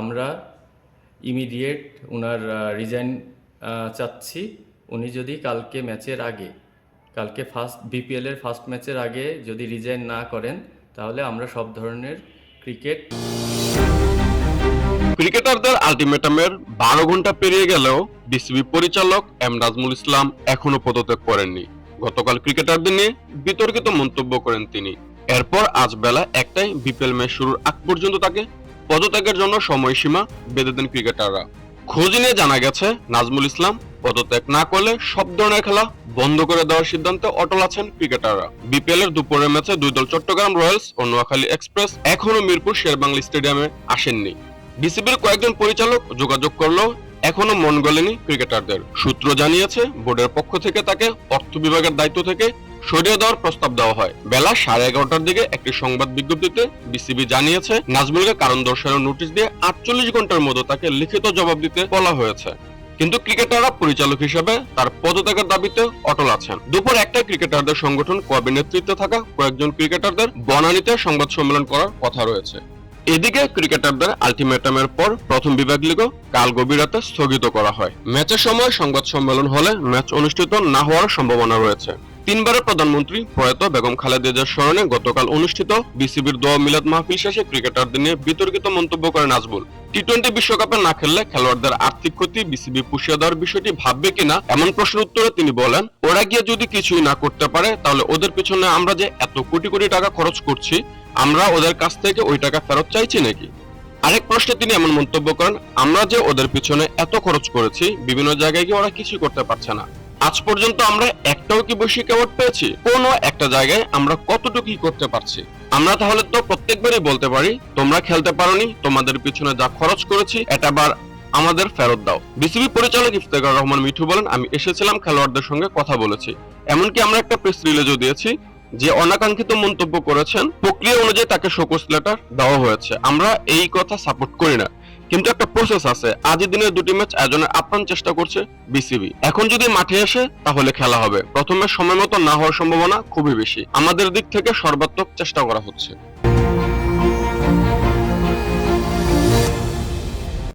আমরা ইমিডিয়েট ওনার রিজাইন চাচ্ছি। উনি যদি কালকে ম্যাচের আগে, কালকে ফার্স্ট বিপিএল এর ফার্স্ট ম্যাচের আগে যদি রিজাইন না করেন, তাহলে আমরা সব ধরনের ক্রিকেট ক্রিকেটারদের আলটিমেটামের বারো ঘণ্টা পেরিয়ে গেলেও বিসিবি পরিচালক এম নাজমুল ইসলাম এখনও পদত্যাগ করেননি। গতকাল ক্রিকেটারদের নিয়ে বিতর্কিত মন্তব্য করেন তিনি। এরপর আজ বেলা একটাই বিপিএল ম্যাচ শুরুর আগ পর্যন্ত তাকে পদত্যাগের জন্য সময়সীমা বেঁধে দেন ক্রিকেটাররা। খোঁজ নিয়ে জানা গেছে, নাজমুল ইসলাম পদত্যাগ না করলে সব ধরনের খেলা বন্ধ করে দেওয়ার সিদ্ধান্তে অটল আছেন ক্রিকেটাররা। বিপিএল এর দুপুরের ম্যাচে দুই দল চট্টগ্রাম রয়্যালস ও নোয়াখালী এক্সপ্রেস এখনও মিরপুর শেরবাংলা স্টেডিয়ামে আসেননি। বিসিবির কয়েকজন পরিচালক যোগাযোগ করলেও এখনও মন গলেনি ক্রিকেটারদের। সূত্র জানিয়েছে, বোর্ডের পক্ষ থেকে তাকে অর্থ বিভাগের দায়িত্ব থেকে সরিয়ে দেওয়ার প্রস্তাব দেওয়া হয়। বেলা সাড়ে এগারোটার দিকে একটি সংবাদ বিজ্ঞপ্তিতে বিসিবি জানিয়েছে, নাজমুলকে কারণ দর্শানোর নোটিশ দিয়ে আটচল্লিশ ঘণ্টার মধ্যে তাকে লিখিত জবাব দিতে বলা হয়েছে। কিন্তু ক্রিকেটাররা পরিচালক হিসেবে তার পদত্যাগের দাবিতে অটল আছেন। দুপুর একটা ক্রিকেটারদের সংগঠন কবি নেতৃত্বে থাকা কয়েকজন ক্রিকেটারদের বনানীতে সংবাদ সম্মেলন করার কথা রয়েছে। এদিকে ক্রিকেটারদের আলটিমেটামের পর প্রথম বিভাগ লিগও কাল গভীর রাতে স্থগিত করা হয়। ম্যাচের সময় সংবাদ সম্মেলন হলে ম্যাচ অনুষ্ঠিত না হওয়ার সম্ভাবনা রয়েছে। তিনবারের প্রধানমন্ত্রী প্রয়াত বেগম খালেদা জিয়ার স্মরণে গতকাল অনুষ্ঠিত বিসিবির দোয়া মিলাদ মাহফিল শেষে ক্রিকেটারদের নিয়ে বিতর্কিত মন্তব্য করে নাজবুল টি টোয়েন্টি বিশ্বকাপে না খেললে খেলোয়াড়দের আর্থিক ক্ষতি, বিসিবি পুষিয়ে দেওয়ার বিষয়টি ভাববে কিনা এমন প্রশ্নের উত্তরে তিনি বলেন, ওরা গিয়ে যদি কিছুই না করতে পারে, তাহলে ওদের পিছনে আমরা যে এত কোটি কোটি টাকা খরচ করছি, আমরা ওদের কাছ থেকে ওই টাকা ফেরত চাইছি নাকি? আরেক প্রশ্নে তিনি এমন মন্তব্য করেন, আমরা যে ওদের পিছনে এত খরচ করেছি, বিভিন্ন জায়গায় গিয়ে ওরা কিছুই করতে পারছে না? আজ পর্যন্ত আমরা একটাও কি বৈশ্বিক অ্যাওয়ার্ড পেয়েছি? কোনো একটা জায়গায় আমরা কতটুকু কি করতে পারছি? আমরা তাহলে তো প্রত্যেকবারই বলতে পারি, তোমরা খেলতে পারোনি, তোমাদের পিছনে যা খরচ করেছি, এটা বার আমাদের ফেরত দাও। বিসিবি পরিচালক ইফতেখার রহমান মিঠু বলেন, আমি এসেছিলাম, খেলোয়াড়দের সঙ্গে কথা বলেছি। এমনকি আমরা একটা প্রেস রিলিজও দিয়েছি, যে অনাকাঙ্ক্ষিত মন্তব্য করেছেন, প্রক্রিয়া অনুযায়ী তাকে শোকস লেটার দেওয়া হয়েছে। আমরা এই কথা সাপোর্ট করি না। কিন্তু একটা প্রসেস আছে। আজই দিনের দুটি ম্যাচ আয়োজনের আপ্রাণ চেষ্টা করছে বিসিবি এখন যদি মাঠে আসে, তাহলে খেলা হবে। প্রথমে সময় মতো না হওয়ার সম্ভাবনা খুবই বেশি। আমাদের দিক থেকে সর্বাত্মক চেষ্টা করা হচ্ছে।